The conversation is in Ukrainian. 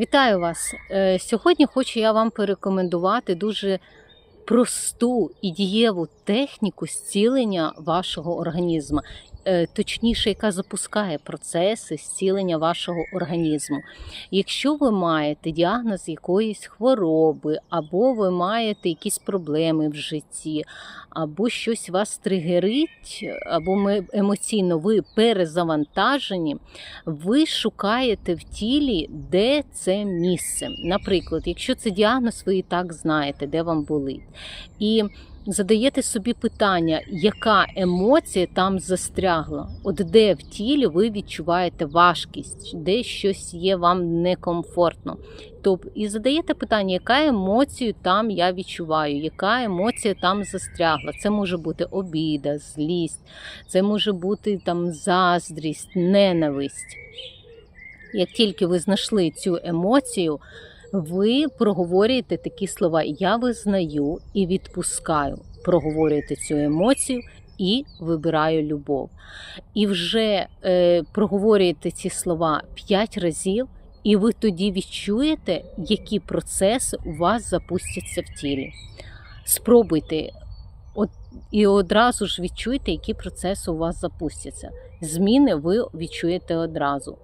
Вітаю вас! Е, Сьогодні хочу я вам порекомендувати дуже просту і дієву техніку зцілення вашого організму, точніше, яка запускає процеси зцілення вашого організму. Якщо ви маєте діагноз якоїсь хвороби, або ви маєте якісь проблеми в житті, або щось вас тригерить, або ми емоційно ви перезавантажені, ви шукаєте в тілі, де це місце. Наприклад, якщо це діагноз, ви і так знаєте, де вам болить. І задаєте собі питання, яка емоція там застрягла, от де в тілі ви відчуваєте важкість, де щось є вам некомфортно. Тобто, і задаєте питання, яка емоцію там я відчуваю, яка емоція там застрягла. Це може бути обіда, злість, це може бути там заздрість, ненависть. Як тільки ви знайшли цю емоцію, ви проговорюєте такі слова Я визнаю і відпускаю. Проговорюєте цю емоцію і вибираю любов. І вже е, проговорюєте ці слова п'ять разів, і ви тоді відчуєте, які процеси у вас запустяться в тілі. Спробуйте от, і одразу ж відчуйте, які процеси у вас запустяться. Зміни ви відчуєте одразу.